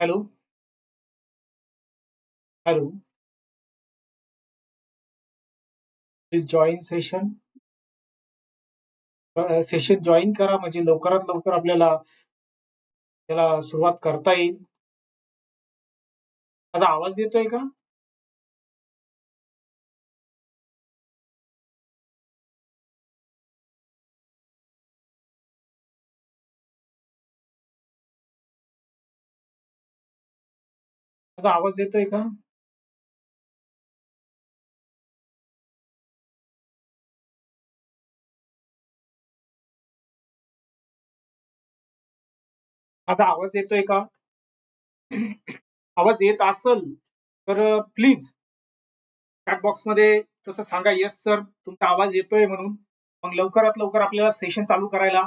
Hello. Hello. Please join session session join करा म्हणजे लवकरात लवकर आपल्याला त्याला सुरुवात करता येईल. माझा आवाज येतोय का? माझा आवाज येतोय का? माझा आवाज येतोय का? आवाज येत असल तर प्लीज चॅट बॉक्समध्ये तसं सांगा येस सर तुमचा आवाज येतोय म्हणून. मग लवकरात लवकर आपल्याला सेशन चालू करायला.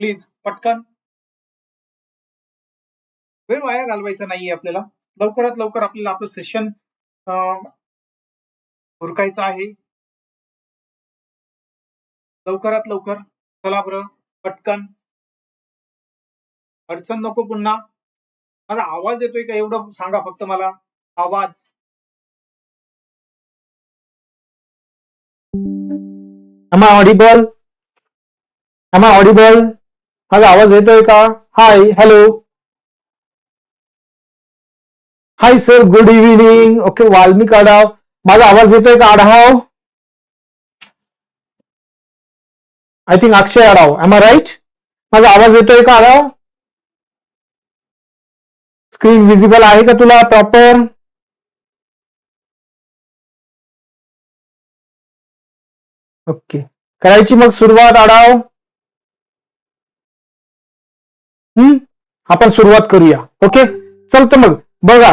प्लीज पटकन. वेळ वाया घालवायचा नाहीये आपल्याला. लवकरात लवकर आपल्याला आपलं सेशन हुरकायचं आहे. लवकरात लवकर चला बरं पटकन. अडचण नको पुन्हा. माझा आवाज़ येतोय का? एवढं सांगा फक्त मला. आवाज़. I audible? माझा आवाज़ येतोय का? Hi hello hi sir good evening okay Valmik Adhav. माझा आवाज़ येतोय का Adhav? I think Akshay Adhav. Am I right माझा आवाज़ येतोय का आढाव? स्क्रीन विजिबल आहे का तुला प्रॉपर ओके करायची मग सुरुवात आढाव हम्म? आपण सुरुवात करूया. ओके चलतं मग. बघा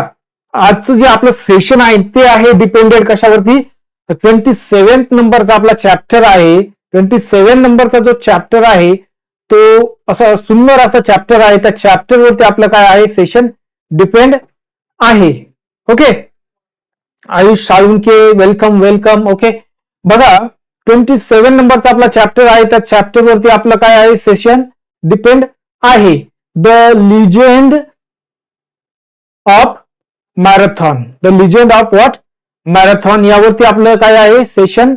आजचं जे आपलं सेशन आहे ते आहे डिपेंडेड कशावरती? ट्वेंटी सेव्हन नंबरचा आपला चॅप्टर आहे. ट्वेंटी सेव्हन नंबरचा जो चॅप्टर आहे तो असा सुंदर असा चॅप्टर आहे. त्या चॅप्टरवरती आपलं काय आहे? सेशन डिपेंड आहे. Okay? Ayush Salunke welcome welcome okay? बघा ट्वेंटी सेव्हन नंबरचा आपला चॅप्टर आहे. त्या चॅप्टर वरती आपलं काय आहे? सेशन डिपेंड आहे. The legend of Marathon the legend of what Marathon यावरती आपलं काय आहे? सेशन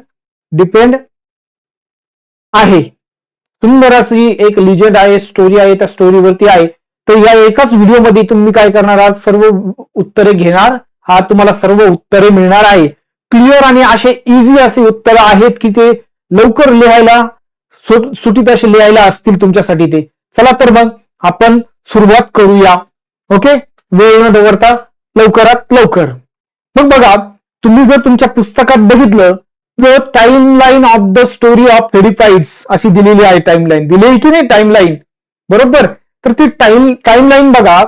डिपेंड आहे. सुंदर अशी एक लिजेंड आहे स्टोरी आहे. त्या स्टोरीवरती आहे. तर या एकाच व्हिडिओमध्ये तुम्ही काय करणार आहात? सर्व उत्तरे घेणार. हा तुम्हाला सर्व उत्तरे मिळणार आहे क्लिअर आणि असे इझी असे उत्तर आहेत की ते लवकर लिहायला सुटीत असे लिहायला असतील तुमच्यासाठी ते. चला तर मग आपण सुरुवात करूया. ओके वेळ न दवरता लवकरात लवकर. मग बघा तुम्ही जर तुमच्या पुस्तकात बघितलं तर timeline of the story of Pheidippides अशी दिलेली आहे टाइम लाईन दिली की नाही टाइम लाईन बरोबर? तर ती टाइम टाइम लाईन बघा.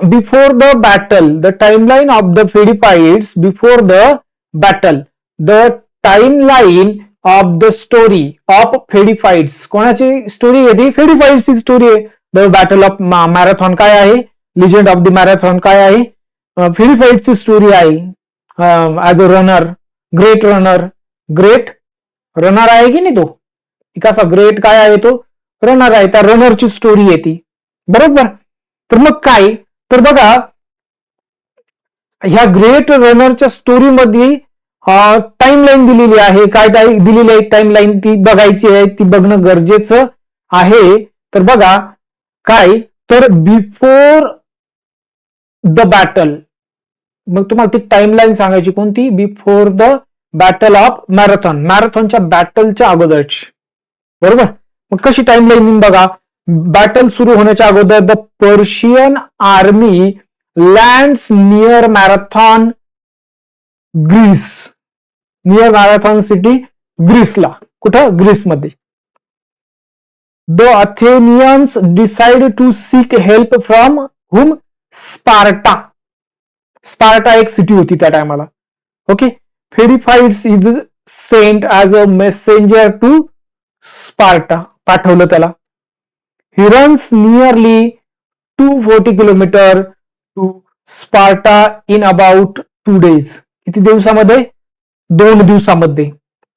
Before the battle the timeline of the Pheidippides before the battle the timeline of the story of Pheidippides कोणाची स्टोरी आहे ती? फेडिफाईड्सची स्टोरी आहे. द बॅटल ऑफ मॅरेथॉन काय आहे? लिजेंड ऑफ द मॅरेथॉन काय आहे? फेडिफाईडची स्टोरी आहे. As a runner great runner great runner आहे की नाही तो? कसा ग्रेट काय आहे तो? रनर आहे त्या रनरची स्टोरी आहे ती. बरोबर? तर मग काय? तर बघा ह्या ग्रेट रनरच्या स्टोरीमध्ये टाइम लाईन दिलेली आहे. काय दिलेली आहे टाइम लाईन ती बघायची आहे ती बघणं गरजेचं आहे. तर बघा काय? तर बिफोर द बॅटल मग तुम्हाला ती टाइम लाईन सांगायची कोणती? Before the battle of Marathon मॅरेथॉनच्या बॅटलच्या अगोदरची. बरोबर? मग कशी टाइम लाईन बघा? बॅटल सुरू होण्याच्या अगोदर the Persian army lands near Marathon Greece near Marathon city ग्रीसला कुठं? ग्रीसमध्ये the Athenians decide to seek help from whom Sparta Sparta एक सिटी होती त्या टायमाला okay Pheidippides is sent as a messenger to Sparta पाठवलं त्याला. He runs nearly two forty kilometre to Sparta in about two days किती दिवसामध्ये? दोन दिवसामध्ये.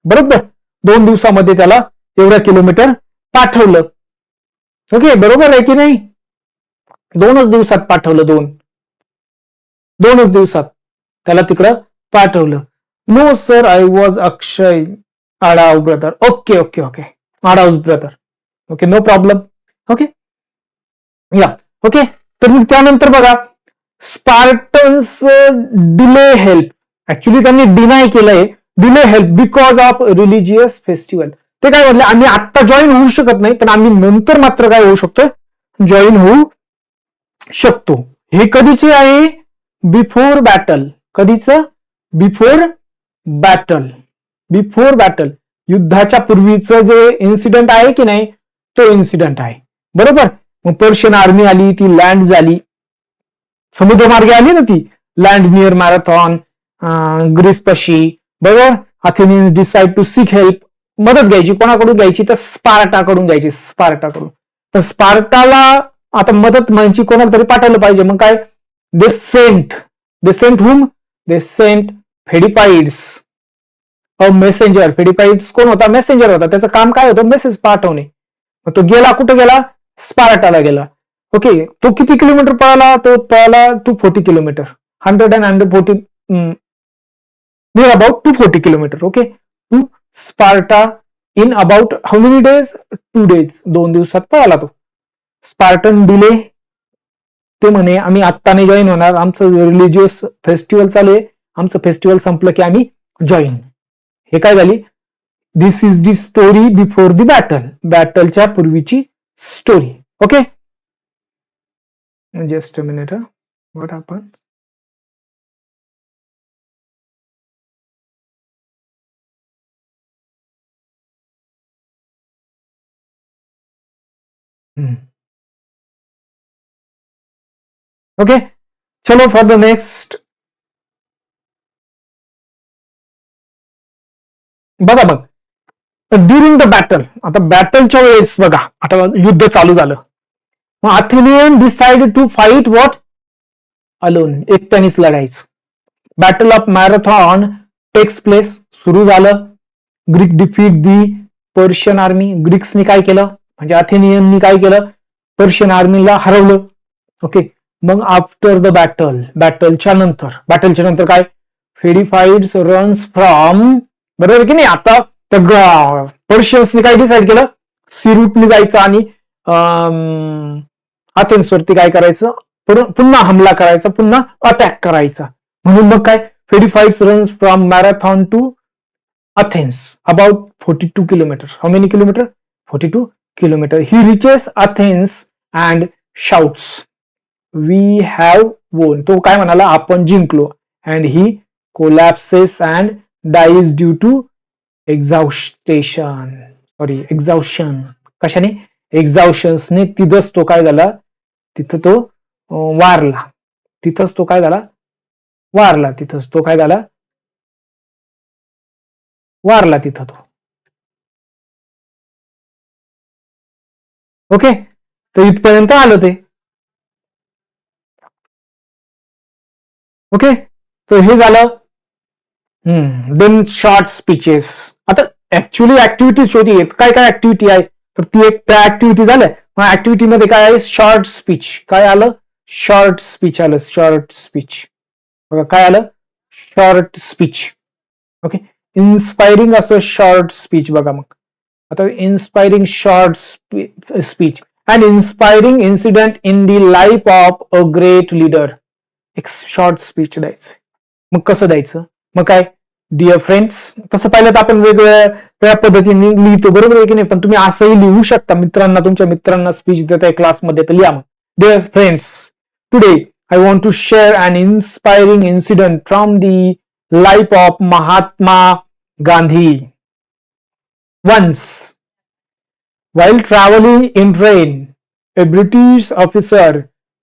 बरोबर? दोन दिवसामध्ये त्याला एवढ्या किलोमीटर पाठवलं. ओके बरोबर आहे की नाही? दोनच दिवसात पाठवलं दोन. दोनच दिवसात त्याला तिकडं पाठवलं. No sir I was Akshay Adav brother okay okay okay Adav brother okay no problem okay या ओके तर मग त्यानंतर बघा स्पार्टन्स डिले हेल्प ऍक्च्युली त्यांनी डिनाय केलंय. Delay help because of religious festival ते काय म्हणले आम्ही आत्ता जॉईन होऊ शकत नाही पण आम्ही नंतर मात्र काय होऊ शकतो जॉईन होऊ शकतो. हे कधीचे आहे? बिफोर बॅटल कधीच? बिफोर बॅटल बिफोर बॅटल युद्धाच्या पूर्वीचं जे इन्सिडेंट आहे की नाही तो इन्सिडेंट आहे. बरोबर? मग पर्शियन आर्मी आली ती लँड झाली. समुद्रमार्गे आली ना ती? लँड नियर मॅरेथॉन ग्रीस पशी. बरोबर? Athenians decide to seek help मदत घ्यायची. कोणाकडून घ्यायची? तर स्पार्टाकडून घ्यायची स्पार्टाकडून. तर स्पार्टाला आता मदत म्हणजे कोणाला तरी पाठवलं पाहिजे. मग काय? They sent they sent whom they sent Pheidippides a messenger Pheidippides कोण होता? मेसेंजर होता. त्याचं काम काय होतं? मेसेज पाठवणे. मग तो गेला कुठं गेला? स्पार्टाला गेला. ओके तो किती किलोमीटर पळाला? तो पळाला two forty kilometre. Hundred and hundred forty near about two forty kilometre okay to Sparta in about how many days two days दोन दिवसात पळाला तो. स्पार्टन डिले ते म्हणे आम्ही आत्ता नाही जॉईन होणार. आमचं रिलिजियस फेस्टिवल चालू आहे. आमचं फेस्टिवल संपलं की आम्ही जॉईन हे काय झाली? This is the story before the battle बॅटलच्या पूर्वीची story okay just a minute what आपण ओके चलो फॉर द नेक्स्ट बघा बघ ड्युरिंग द बॅटल आता बॅटलच्या वेळेस बघा आता युद्ध चालू झालं. मग Athenian decide to fight what alone एकट्यानेच लढायचं. Battle of Marathon takes place सुरू झालं. Greek defeat the Persian army ग्रीक्सनी काय केलं? म्हणजे अथेनियननी काय केलं? पर्शियन आर्मीला हरवलं. ओके मग आफ्टर द बॅटल बॅटलच्या नंतर बॅटलच्या नंतर काय? फेडिफाईड रन्स फ्रॉम बरोबर की नाही? आता तर पर्शियन्सने काय डिसाईड केलं? सी रूटने जायचं आणि अथेन्सवरती काय करायचं? पुन्हा हमला करायचा पुन्हा अटॅक करायचा. म्हणून मग काय? Pheidippides runs from Marathon to Athens about forty two kilometre how many kilometre forty two kilometre he reaches Athens and shouts we have won तो काय म्हणाला? आपण जिंकलो. And he collapses and dies due to exhaustation sorry exhaustion कशाने? एक्झाउशन्सने तिथंच तो काय झाला? तिथं तो वारला. तिथंच तो काय झाला? वारला तिथंच. तो काय झाला? वारला तिथं तो. ओके तर इथपर्यंत आलं ते. ओके तर हे झालं. देन शॉर्ट स्पीचेस आता ऍक्च्युली ऍक्टिव्हिटीज आहेत. काय काय ऍक्टिव्हिटी आहे? तर ती एक त्या ऍक्टिव्हिटी झाल्या. मग ऍक्टिव्हिटी मध्ये काय आहे? शॉर्ट स्पीच काय आलं? शॉर्ट स्पीच आलं. शॉर्ट स्पीच बघा काय आलं? शॉर्ट स्पीच ओके इन्स्पायरिंग असं शॉर्ट स्पीच बघा मग. आता inspiring short speech and inspiring incident in the life of a great leader एक शॉर्ट स्पीच द्यायचं मग कसं द्यायचं? मग काय डिअर फ्रेंड्स तसं पाहिलं तर आपण वेगवेगळ्या पद्धतीने लिहितो. बरोबर आहे की नाही? पण तुम्ही असंही लिहू शकता. मित्रांना तुमच्या मित्रांना स्पीच देत आहे क्लासमध्ये तर लिहा मग. Dear friends today I want to share an inspiring incident from the life of Mahatma Gandhi once while traveling in train a british officer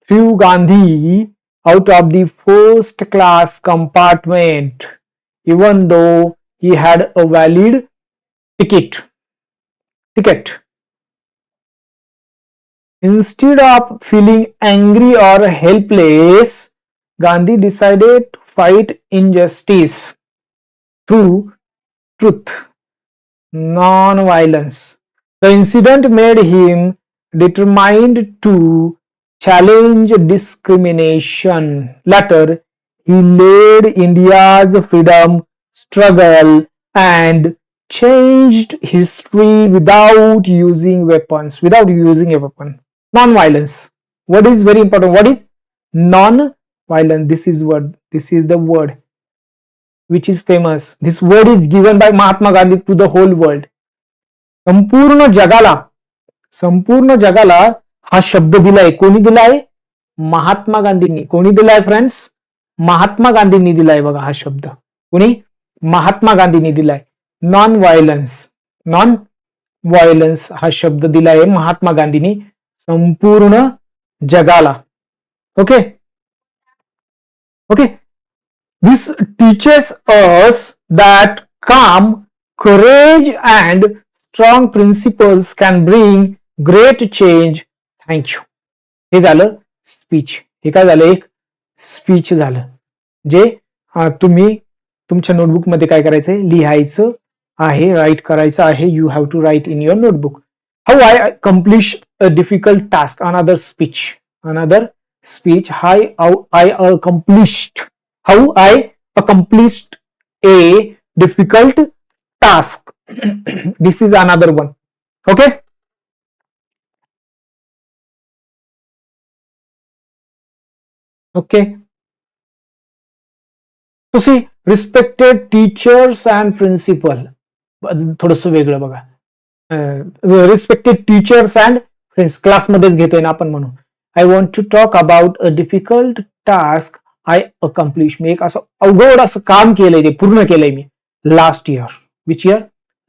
threw gandhi out of the first class compartment. Even though he had a valid ticket ticket. Instead of feeling angry or helpless gandhi decided to fight injustice through truth non-violence. The incident made him determined to challenge discrimination. Later he led india's freedom struggle and changed history without using weapons without using a weapon non-violence what is very important what is non-violence this is word this is the word which is famous this word is given by mahatma gandhi to the whole world संपूर्ण जगाला संपूर्ण जगाला हा शब्द दिलाय कोणी दिलाय महात्मा गांधींनी कोणी दिलाय फ्रेंड्स महात्मा गांधींनी दिलाय बघा हा शब्द. कुणी? महात्मा गांधींनी दिलाय. नॉन व्हायलन्स नॉन व्हायलन्स हा शब्द दिलाय महात्मा गांधींनी संपूर्ण जगाला. Okay okay this teaches us that calm courage and strong principles can bring great change thank हे झालं स्पीच हे काय झालं? एक स्पीच झालं. जे तुम्ही तुमच्या नोटबुकमध्ये काय करायचंय? लिहायचं आहे राईट करायचं आहे. You have to write in your notebook how I accomplish a difficult task another speech another speech how I accomplished how I accomplished a difficult task this is another one Okay. Okay. So see, respected teachers and principal. थोडस वेगळं बघा. Respected teachers and friends क्लासमध्येच घेतोय ना आपण म्हणून. I want to talk about a difficult task I accomplish मी एक असं अवघड असं काम केलंय ते पूर्ण केलंय मी. Last year which year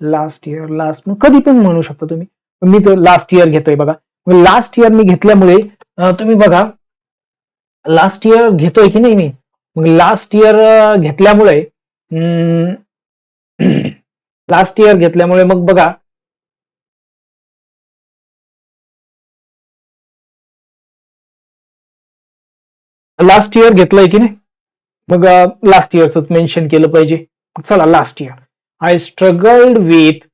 last year last कधी पण म्हणू शकता तुम्ही. मी तर लास्ट इयर घेतोय बघा. लास्ट इयर मी घेतल्यामुळे तुम्ही बघा लास्ट इयर घेतोय की नाही मी? मग लास्ट इयर घेतल्यामुळे लास्ट इयर घेतल्यामुळे मग बघा लास्ट इयर घेतलंय की नाही? मग लास्ट इयरच मेन्शन केलं पाहिजे. चला last year I struggled with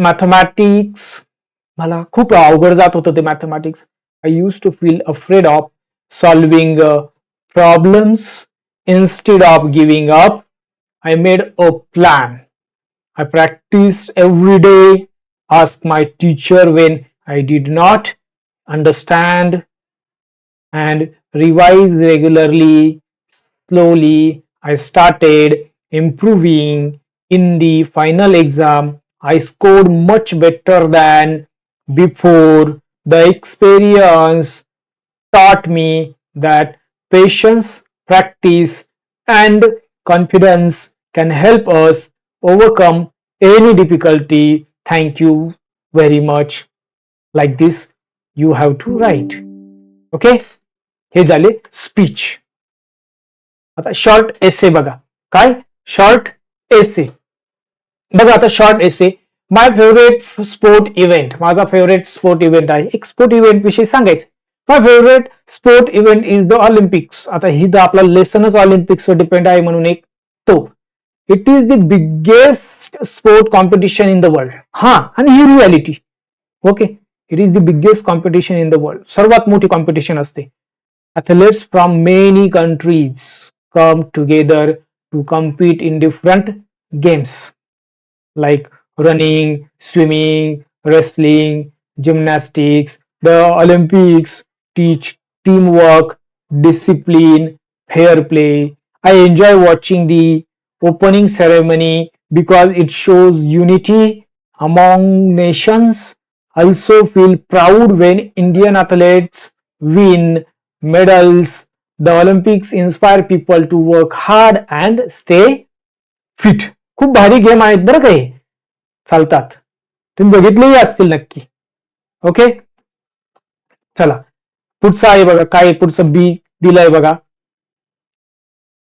mathematics मला खूप अवघड जात होतं ते mathematics I use to feel afraid of solving uh, problems instead of giving up. I made a plan. I practiced every day, asked my teacher when I did not understand, and revised regularly. Slowly, I started improving. In the final exam, I scored much better than before. The experience taught me that patience, practice, and confidence can help us overcome any difficulty. Thank you very much. Like this, you have to write. Okay? हे झाले speech आता short essay बघा काय short essay बघा आता short essay my favourite sport event माझा favourite sport event आहे एक स्पोर्ट इव्हेंट विषयी सांगायचं my favourite sport event is the Olympics आता ही तर आपला लेसनच ऑलिम्पिक्सवर डिपेंड आहे म्हणून एक. तो. It is the biggest sport competition in the world हा आणि ही reality okay it is the biggest competition in the world सर्वात मोठी कॉम्पिटिशन असते. Athletes from many countries come together to compete in different games. Like running, swimming, wrestling, gymnastics. The Olympics teach teamwork, discipline, fair play. I enjoy watching the opening ceremony because it shows unity among nations. I also feel proud when Indian athletes win medals. The Olympics inspire people to work hard and stay fit. खूप भारी game आहेत बरं का हे चालतात तुम्ही बघितलेही असतील नक्की ओके चला पुढचं आहे बघा काय आहे? पुढचं बी दिलंय बघा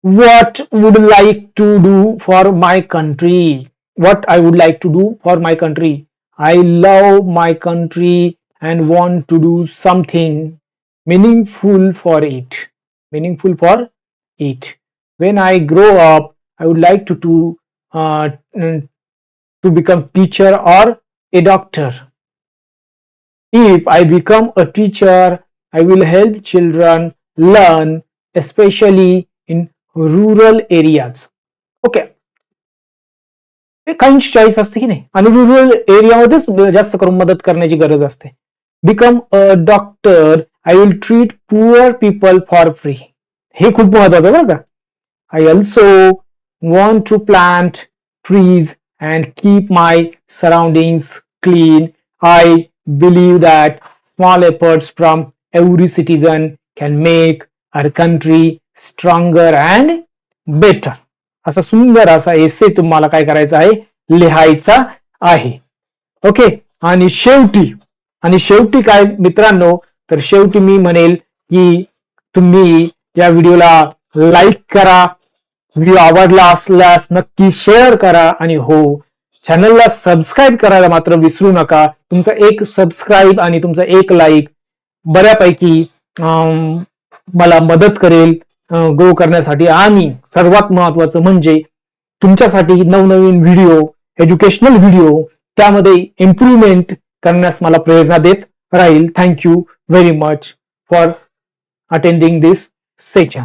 what would like to do for my country what i would like to do for my country i love my country and want to do something meaningful for it meaningful for it when i grow up i would like to do uh, mm, to become teacher or a doctor if i become a teacher i will help children learn especially in rural areas. Okay काहींची choice असते की नाही? आणि rural एरियामध्येच जास्त करून मदत करण्याची गरज असते. Become a doctor I will treat poor people for free हे खूप महत्वाचं आहे बरं का. I also want to plant trees and keep my surroundings clean I believe that small efforts from every citizen can make our country stronger and better असा सुंदर असा एसे तुम्हाला काय करायचा आहे? लिहायचा आहे. ओके आणि शेवटी आणि शेवटी काय मित्रांनो? तर शेवटी मी म्हणेल की तुम्ही या व्हिडिओला लाईक करा. व्हिडिओ आवडला असल्यास नक्की शेअर करा आणि हो चॅनलला सबस्क्राईब करायला मात्र विसरू नका. तुमचा एक सबस्क्राईब आणि तुमचा एक लाईक बऱ्यापैकी मला मदत करेल ग्रो करण्यासाठी. आणि सर्वात महत्वाचं म्हणजे तुमच्यासाठी नवनवीन व्हिडिओ एज्युकेशनल व्हिडिओ त्यामध्ये इम्प्रुव्हमेंट करण्यास मला प्रेरणा देत राहील. Thank you very much for attending this session